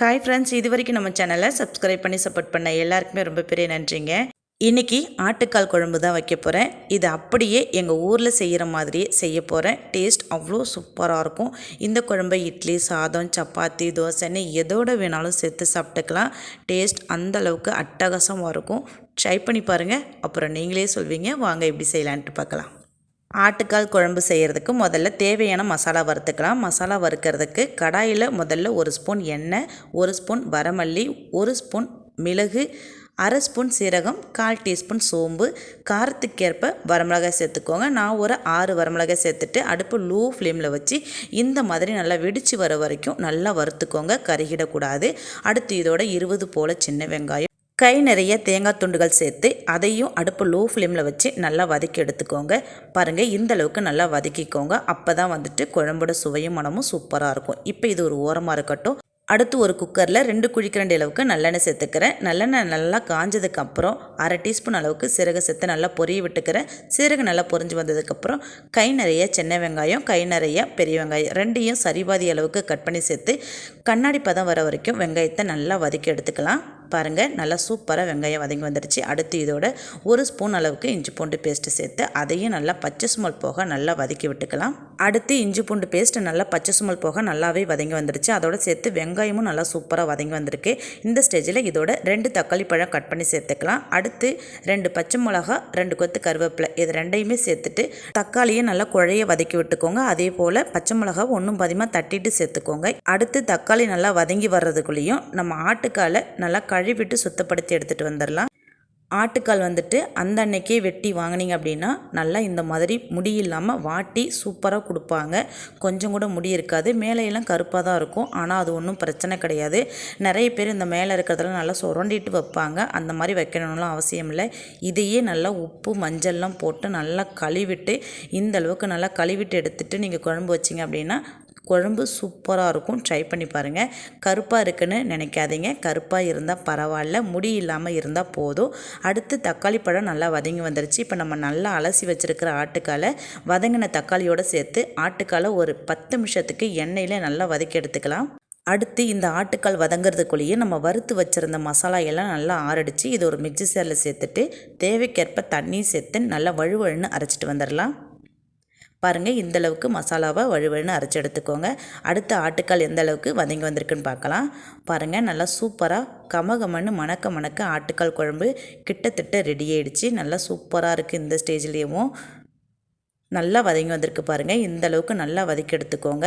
Hi friends இது வரைக்கும் நம்ம சேனலை சப்ஸ்கிரைப் பண்ணி சப்போர்ட் பண்ண எல்லாருக்குமே ரொம்ப பெரிய நன்றிங்க. இன்றைக்கி ஆட்டுக்கால் குழம்பு தான் வைக்க போகிறேன் இது அப்படியே எங்கள் ஊரில் செய்கிற மாதிரியே செய்ய போகிறேன் டேஸ்ட் அவ்வளோ சூப்பராக இருக்கும். இந்த குழம்பை இட்லி சாதம் சப்பாத்தி தோசைன்னு எதோட வேணாலும் சேர்த்து சாப்பிட்டுக்கலாம். டேஸ்ட் அந்தளவுக்கு அட்டகாசமாக இருக்கும். ட்ரை பண்ணி பாருங்கள் அப்புறம் நீங்களே சொல்வீங்க. வாங்க எப்படி செய்யலான்ட்டு பார்க்கலாம். ஆட்டுக்கால் குழம்பு செய்கிறதுக்கு முதல்ல தேவையான மசாலா வறுத்துக்கலாம். மசாலா வறுக்கிறதுக்கு கடாயில் முதல்ல ஒரு ஸ்பூன் எண்ணெய் ஒரு ஸ்பூன் வரமல்லி ஒரு ஸ்பூன் மிளகு அரை ஸ்பூன் சீரகம் கால் டீஸ்பூன் சோம்பு. காரத்துக்கேற்ப வரமிளகாய் சேர்த்துக்கோங்க. நான் ஒரு ஆறு வரமிளகாய் சேர்த்துட்டு அடுப்பு லோ ஃப்ளேமில் வச்சு இந்த மாதிரி நல்லா வெடித்து வர வரைக்கும் நல்லா வறுத்துக்கோங்க. கருகிடக்கூடாது. அடுத்து இதோட இருபது போல் சின்ன வெங்காயம் கை நிறைய தேங்காய் துண்டுகள் சேர்த்து அதையும் அடுப்பு லோ ஃப்ளேமில் வச்சு நல்லா வதக்கி எடுத்துக்கோங்க. பாருங்கள் இந்த அளவுக்கு நல்லா வதக்கிக்கோங்க. அப்போ தான் வந்துட்டு குழம்போட சுவையும் மனமும் சூப்பராக இருக்கும். இப்போ இது ஒரு ஓரமாக இருக்கட்டும். அடுத்து ஒரு குக்கரில் ரெண்டு குழிக்கரண்டி அளவுக்கு நல்லெண்ணெய் சேர்த்துக்கிறேன். நல்லெண்ணெய் நல்லா காஞ்சதுக்கப்புறம் அரை டீஸ்பூன் அளவுக்கு சிறகு சேர்த்து நல்லா பொரிய விட்டுக்கிறேன். சிறகு நல்லா பொரிஞ்சு வந்ததுக்கப்புறம் கை நிறைய சின்ன வெங்காயம் கை நிறைய பெரிய வெங்காயம் ரெண்டையும் சரிபாதி அளவுக்கு கட் பண்ணி சேர்த்து கண்ணாடி பதம் வர வரைக்கும் வெங்காயத்தை நல்லா வதக்கி எடுத்துக்கலாம். பாருங்கள் நல்லா சூப்பராக வெங்காயம் வதங்கி வந்துடுச்சு. அடுத்து இதோட ஒரு ஸ்பூன் அளவுக்கு இஞ்சி பூண்டு பேஸ்ட்டு சேர்த்து அதையும் நல்லா பச்சை சுமல் போக நல்லா வதக்கி விட்டுக்கலாம். அடுத்து இஞ்சி பூண்டு பேஸ்ட்டு நல்லா பச்சை சுமல் போக நல்லாவே வதங்கி வந்துடுச்சு. அதோட சேர்த்து வெங்காயமும் நல்லா சூப்பராக வதங்கி வந்திருக்கு. இந்த ஸ்டேஜில் இதோட ரெண்டு தக்காளி பழம் கட் பண்ணி சேர்த்துக்கலாம். அடுத்து ரெண்டு பச்சை மிளகா ரெண்டு கொத்து கருவேப்பிலை இது ரெண்டையுமே சேர்த்துட்டு தக்காளியை நல்லா குழைய வதக்கி விட்டுக்கோங்க. அதே போல் பச்சை மிளகா ஒன்றும் பதிமாக தட்டிட்டு சேர்த்துக்கோங்க. அடுத்து தக்காளி நல்லா வதங்கி வர்றதுக்குள்ளேயும் நம்ம ஆட்டுக்காலை நல்லா கழுவிட்டு சுத்தப்படுத்தி எடுத்துகிட்டு வந்துடலாம் ஆட்டுக்கால் வந்துட்டு அந்த அன்னைக்கே வெட்டி வாங்கினீங்க அப்படின்னா நல்லா இந்த மாதிரி முடி இல்லாமல் வாட்டி சூப்பராக கொடுப்பாங்க. கொஞ்சம் கூட முடி இருக்காது. மேலையெல்லாம் கருப்பாக தான் இருக்கும். ஆனால் அது ஒன்றும் பிரச்சனை கிடையாது. நிறைய பேர் இந்த மேலே இருக்கிறதெல்லாம் நல்லா சுரண்டிட்டு வைப்பாங்க. அந்த மாதிரி வைக்கணும்லாம் அவசியம் இல்லை. இதையே நல்லா உப்பு மஞ்சள்லாம் போட்டு நல்லா கழுவிட்டு இந்த அளவுக்கு நல்லா கழுவிட்டு எடுத்துகிட்டு நீங்கள் குழம்பு வச்சிங்க அப்படின்னா குழம்பு சூப்பராக இருக்கும். ட்ரை பண்ணி பாருங்கள் கருப்பாக இருக்குன்னு நினைக்காதீங்க. கருப்பாக இருந்தால் பரவாயில்ல. முடி இல்லாமல் இருந்தால் போதும். அடுத்து தக்காளி பழம் நல்லா வதங்கி வந்துருச்சு. இப்போ நம்ம நல்லா அலசி வச்சுருக்கிற ஆட்டுக்காலை வதங்கின தக்காளியோடு சேர்த்து ஆட்டுக்காலை ஒரு பத்து நிமிஷத்துக்கு எண்ணெயில் நல்லா வதக்கி எடுத்துக்கலாம். அடுத்து இந்த ஆட்டுக்கால் வதங்கிறதுக்குள்ளேயே நம்ம வறுத்து வச்சுருந்த மசாலா எல்லாம் நல்லா ஆறடிச்சு இது ஒரு மிக்சி சேரில் சேர்த்துட்டு தேவைக்கேற்ப தண்ணி சேர்த்து நல்லா வழுவழுன்னு அரைச்சிட்டு வந்துடலாம் பாருங்கள் இந்தளவுக்கு மசாலாவை வழுவழுன்னு அரைச்சி எடுத்துக்கோங்க. அடுத்த ஆட்டுக்கால் எந்த அளவுக்கு வதங்கி வந்திருக்குன்னு பார்க்கலாம். பாருங்கள் நல்லா சூப்பராக கமகமன்னு மணக்க மணக்க ஆட்டுக்கால் குழம்பு கிட்டத்தட்ட ரெடி ஆகிடுச்சு நல்லா சூப்பராக இருக்குது இந்த ஸ்டேஜ்லேயும் நல்லா வதங்கி வந்திருக்கு பாருங்கள் இந்த அளவுக்கு நல்லா வதக்கி எடுத்துக்கோங்க.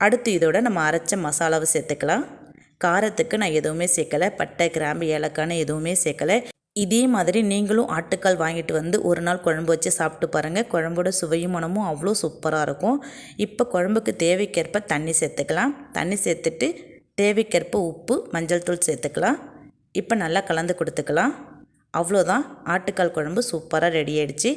அடுத்து இதோட நம்ம அரைச்ச மசாலாவை சேர்த்துக்கலாம். காரத்துக்கு நான் எதுவுமே சேர்க்கலை பட்டை கிராம்பு ஏலக்கான்னு எதுவுமே சேர்க்கலை. இதே மாதிரி நீங்களும் ஆட்டுக்கால் வாங்கிட்டு வந்து ஒரு நாள் குழம்பு வச்சு சாப்பிட்டு பாருங்கள் குழம்போட சுவையும் மனமும் அவ்வளோ சூப்பராக இருக்கும். இப்போ குழம்புக்கு தேவைக்கேற்ப தண்ணி சேர்த்துக்கலாம். தண்ணி சேர்த்துட்டு தேவைக்கேற்ப உப்பு மஞ்சள் தூள் சேர்த்துக்கலாம். இப்போ நல்லா கலந்து கொடுத்துக்கலாம். அவ்வளோதான். ஆட்டுக்கால் குழம்பு சூப்பராக ரெடி ஆகிடுச்சி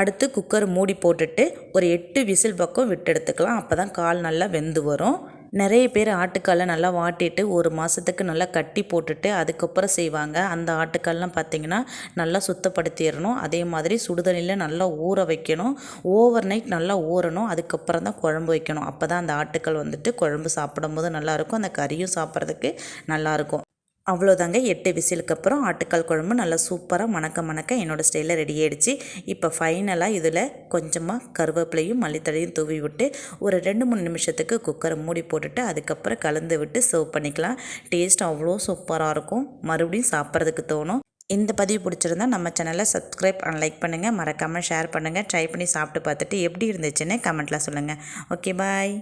அடுத்து குக்கர் மூடி போட்டுட்டு ஒரு எட்டு விசில் பக்கம் விட்டு எடுத்துக்கலாம் அப்போ தான் கால் நல்லா வெந்து வரும். நிறைய பேர் ஆட்டுக்காலை நல்லா வாட்டிட்டு ஒரு மாதத்துக்கு நல்லா கட்டி போட்டுட்டு அதுக்கப்புறம் செய்வாங்க. அந்த ஆட்டுக்கால்லாம் பார்த்திங்கன்னா நல்லா சுத்தப்படுத்திடணும். அதே மாதிரி சுடுதண்ணியில் நல்லா ஊற வைக்கணும். ஓவர் நைட் நல்லா ஊறணும். அதுக்கப்புறம் தான் குழம்பு வைக்கணும். அப்போ தான் அந்த ஆட்டுக்கால் வந்துட்டு குழம்பு சாப்பிடும்போது நல்லாயிருக்கும் அந்த கறியும் சாப்பிட்றதுக்கு நல்லாயிருக்கும் அவ்வளோதாங்க. எட்டு விசிலுக்கு அப்புறம் ஆட்டுக்கால் குழம்பு நல்லா சூப்பராக மணக்க மணக்க என்னோடய ஸ்டைலில் ரெடி ஆகிடுச்சு இப்போ ஃபைனலாக இதில் கொஞ்சமாக கருவேப்பிலையும் மல்லித்தலையும் தூவி விட்டு ஒரு ரெண்டு மூணு நிமிஷத்துக்கு குக்கரை மூடி போட்டுட்டு அதுக்கப்புறம் கலந்து விட்டு சர்வ் பண்ணிக்கலாம். டேஸ்ட் அவ்வளோ சூப்பராக இருக்கும். மறுபடியும் சாப்பிட்றதுக்கு தோணும். இந்த பதிவு பிடிச்சிருந்தா நம்ம சேனலை சப்ஸ்கிரைப் அண்ட் லைக் பண்ணுங்கள் மறக்காமல் ஷேர் பண்ணுங்கள் ட்ரை பண்ணி சாப்பிட்டு பார்த்துட்டு எப்படி இருந்துச்சுன்னு கமெண்ட்டில் சொல்லுங்கள் ஓகே பாய்